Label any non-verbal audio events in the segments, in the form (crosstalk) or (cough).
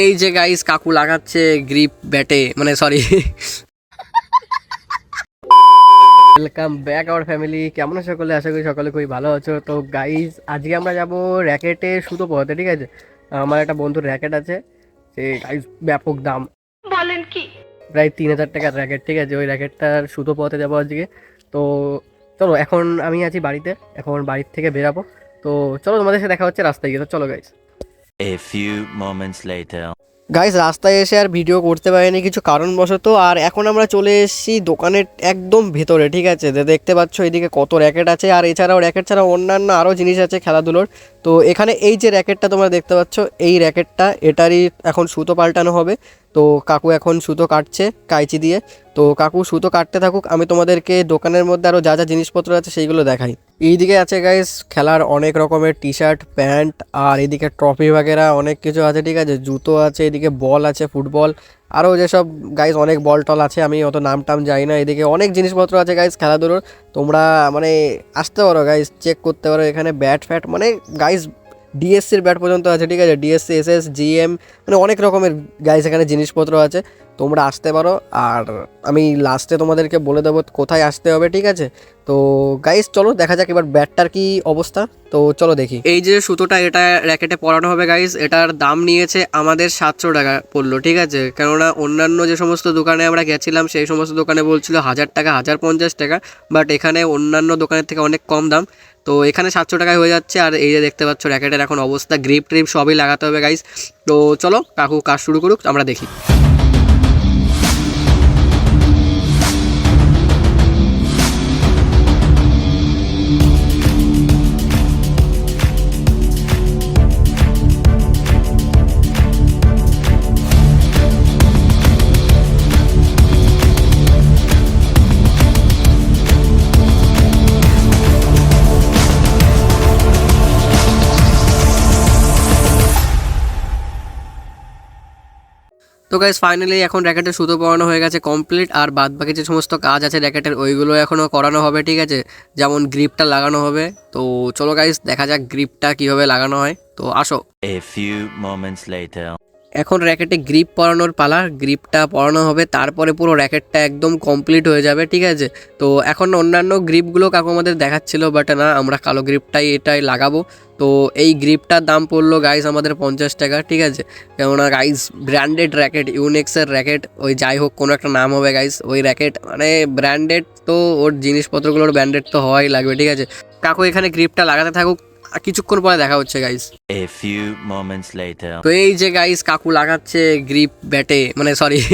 এই যে গাইস কাকু লাগাচ্ছে গ্রিপ ব্যাটে মানে sorry welcome back our family কেমন আছো সকলে? আশা করি সকলে খুবই ভালো আছো। তো গাইস আজকে আমরা যাব র্যাকেটে সুতো পড়াতে ঠিক আছে? আমার একটা বন্ধুর র্যাকেট আছে সে গাইস ব্যাপক দাম। বলেন কি? প্রায় তিন হাজার টাকার র্যাকেট ঠিক আছে? ওই র্যাকেটটার সুতো পথে যাব আজকে। তো চলো এখন আমি আছি বাড়িতে এখন বাড়ির থেকে বেরাবো। তো চলো তোমাদের সাথে দেখা হচ্ছে রাস্তায় গিয়ে। তো চলো guys A few moments later. Guys রাস্তায় এসে আর ভিডিও করতে পারিনি, কিছু কারণবশত। আর এখন আমরা চলে এসেছি দোকানের একদম ভেতরে, ঠিক আছে? যে দেখতে পাচ্ছ এদিকে কত র্যাকেট আছে, আর এছাড়াও র্যাকেট ছাড়াও অন্যান্য আরও জিনিস আছে খেলাধুলোর। তো এখানে এই যে র্যাকেটটা তোমরা দেখতে পাচ্ছ, এই র্যাকেটটা এটারই এখন সুতো পাল্টানো হবে। তো কাকু এখন সুতো কাটছে কাইচি দিয়ে। তো কাকু সুতো কাটতে থাকুক, আমি তোমাদেরকে দোকানের মধ্যে আরও যা যা জিনিসপত্র আছে সেইগুলো দেখাই। এইদিকে আছে গাইস খেলার অনেক রকমের টি শার্ট প্যান্ট আর এদিকে ট্রফি বাগেরা, অনেক কিছু আছে, ঠিক আছে? জুতো আছে, এদিকে বল আছে, ফুটবল। আরও যেসব গাইস অনেক বল টল আছে, আমি অত নাম টাম যাই না। এদিকে অনেক জিনিসপত্র আছে গাইস খেলাধুলোর। তোমরা মানে আসতে পারো গাইস চেক করতে পারো। এখানে ব্যাট ফ্যাট মানে গাইস ডিএসসির ব্যাট পর্যন্ত আছে, ঠিক আছে? ডিএসসি এস এস জিএম মানে অনেক রকমের গাইস এখানে জিনিসপত্র আছে। তোমরা আসতে পারো। আর আমি লাস্টে তোমাদেরকে বলে দেবো কোথায় আসতে হবে, ঠিক আছে? তো গাইস চলো দেখা যাক এবার ব্যাটটার কি অবস্থা। তো চলো দেখি। এই যে সুতোটা, এটা র্যাকেটে পরানো হবে গাইস এটার দাম নিয়েছে আমাদের সাতশো টাকা পড়ল, ঠিক আছে? কেননা অন্যান্য যে সমস্ত দোকানে আমরা গেছিলাম, সেই সমস্ত দোকানে বলছিল হাজার টাকা, হাজার পঞ্চাশ টাকা বাট এখানে অন্যান্য দোকানের থেকে অনেক কম দাম। তো এখানে সাতশো টাকায় হয়ে যাচ্ছে, আর এই যে দেখতে পাচ্ছ র্যাকেটের এখন অবস্থা গ্রিপ ট্রিপ সবই লাগাতে হবে গাইস তো চলো কাকু কাজ শুরু করুক, আমরা দেখি। তো গাইজ ফাইনালি এখন র্যাকেটের সুতো পরানো হয়ে গেছে কমপ্লিট আর বাদ বাকি যে সমস্ত কাজ আছে র্যাকেটের ওইগুলো এখনও করানো হবে, ঠিক আছে? যেমন গ্রিপটা লাগানো হবে। তো চলো গাইজ দেখা যাক গ্রিপটা কীভাবে লাগানো হয়। তো আসো। A few moments later. এখন র্যাকেটে গ্রিপ পরানোর পালা গ্রিপটা পরানো হবে, তারপরে পুরো র্যাকেটটা একদম কমপ্লিট হয়ে যাবে, ঠিক আছে? তো এখন অন্যান্য গ্রিপগুলো কাকু আমাদের দেখাচ্ছিল বাট না, আমরা কালো গ্রিপটাই এটাই লাগাবো। তো এই গ্রিপটার দাম পড়ল গাইস আমাদের পঞ্চাশ টাকা, ঠিক আছে? কেননা গাইস ব্র্যান্ডেড র্যাকেট ইউনেক্সের র্যাকেট ওই যাই হোক, কোনো একটা নাম হবে গাইস ওই র্যাকেট মানে ব্র্যান্ডেড তো, ওর জিনিসপত্রগুলোর ব্র্যান্ডেড তো হওয়াই লাগবে, ঠিক আছে? কাকু, এখানে গ্রিপটা লাগাতে থাকুক। কিছুক্ষণ পরে দেখা হচ্ছে guys a few moments later. তো এই যে গাইস কাকু লাগাচ্ছে গ্রিপ ব্যাটে মানে সরি (laughs)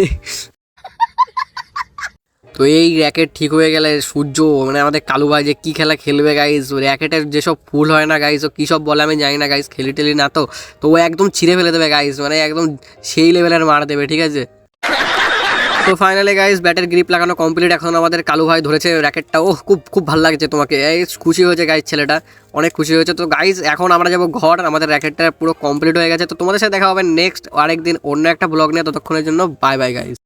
তো এই র্যাকেট ঠিক হয়ে গেলে সূর্য মানে আমাদের কালু ভাই যে কী খেলা খেলবে গাইস র্যাকেটের যেসব ফুল হয় না গাইস ও কী সব বলে আমি জানি না গাইস খেলি টেলি না তো। তো ও একদম ছিঁড়ে ফেলে দেবে গাইস মানে একদম সেই লেভেলের মার দেবে ঠিক আছে? তো ফাইনালি গাইস ব্যাটের গ্রিপ লাগানো কমপ্লিট এখন আমাদের কালু ভাই ধরেছে র্যাকেটটা ও খুব খুব ভালো লাগছে তোমাকে। এই, খুশি হয়েছে গাইস ছেলেটা। অনেক খুশি হয়েছে। তো গাইস এখন আমরা যাব ঘর। আমাদের র্যাকেটটা পুরো কমপ্লিট হয়ে গেছে। তো, তোমাদের সাথে দেখা হবে নেক্সট আরেকদিন অন্য একটা ব্লগ নিয়ে। ততক্ষণের জন্য বাই বাই গাইস